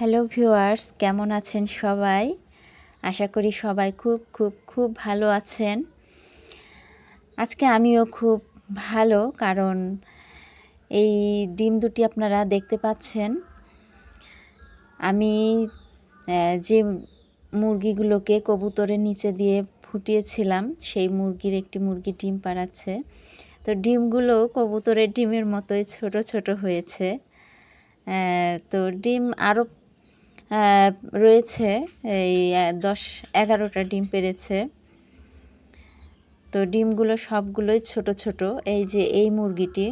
Hello viewers, কেমন আছেন সবাই? আশা করি সবাই খুব খুব খুব ভালো আছেন। আজকে আমিও খুব ভালো, কারণ এই ডিম দুটি আপনারা দেখতে পাচ্ছেন। আমি যে মুরগিগুলোকে কবুতরের নিচে দিয়ে ফুটিয়েছিলাম, সেই মুরগির একটি মুরগি ডিম পাড়াচ্ছে। তো ডিমগুলো কবুতরের ডিমের মতোই ছোট ছোট হয়েছে। তো ডিম আরও রয়েছে, এই দশ, এগারোটা ডিম পেরেছে। তো ডিমগুলো সবগুলোই ছোট ছোট, এই যে এই মুরগিটি,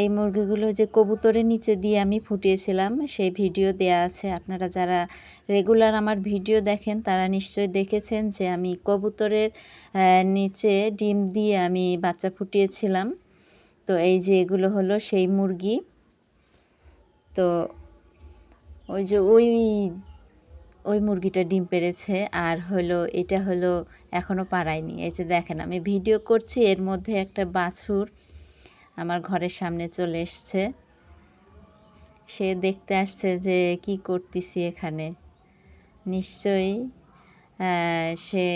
এই মুরগিগুলো যে কবুতরের নিচে দিয়ে আমি ফুটিয়েছিলাম, সেই ভিডিও দেয়া আছে। আপনারা যারা রেগুলার আমার ভিডিও দেখেন, তারা নিশ্চয়ই দেখেছেন যে আমি কবুতরের নিচে ডিম দিয়ে আমি বাচ্চা ফুটিয়েছিলাম। তো এই যে এগুলো হলো সেই মুরগি। তো ওই যে ওই ওই মুরগিটা ডিম পেড়েছে আর হলো, এটা হলো এখনও পাড়ায়নি। এই যে দেখেন, আমি ভিডিও করছি, এর মধ্যে একটা বাছুর আমার ঘরের সামনে চলে এসছে। সে দেখতে আসছে যে, কি করতেছি এখানে? নিশ্চয়ই সে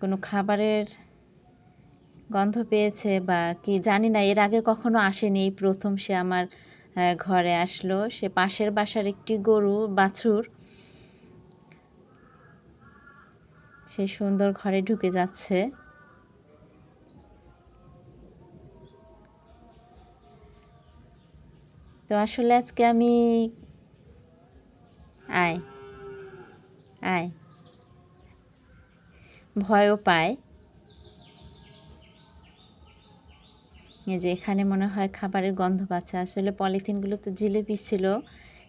কোনো খাবারের গন্ধ পেয়েছে বা কি জানি না, এর আগে কখনো আসেনি। প্রথম সে আমার ঘরে আসলো। সে পাশের বাসার একটি গরু, বাছুর। সে সুন্দর ঘরে ঢুকে যাচ্ছে। তো আসলে আজকে আমি আয় আয়। ভয়ও পায়। যে এখানে মনে হয় খাবারের গন্ধ পাচ্ছে। আসলে পলিথিনগুলো তো জিলিপি ছিল,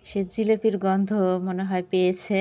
সে জিলিপির গন্ধ মনে হয় পেয়েছে।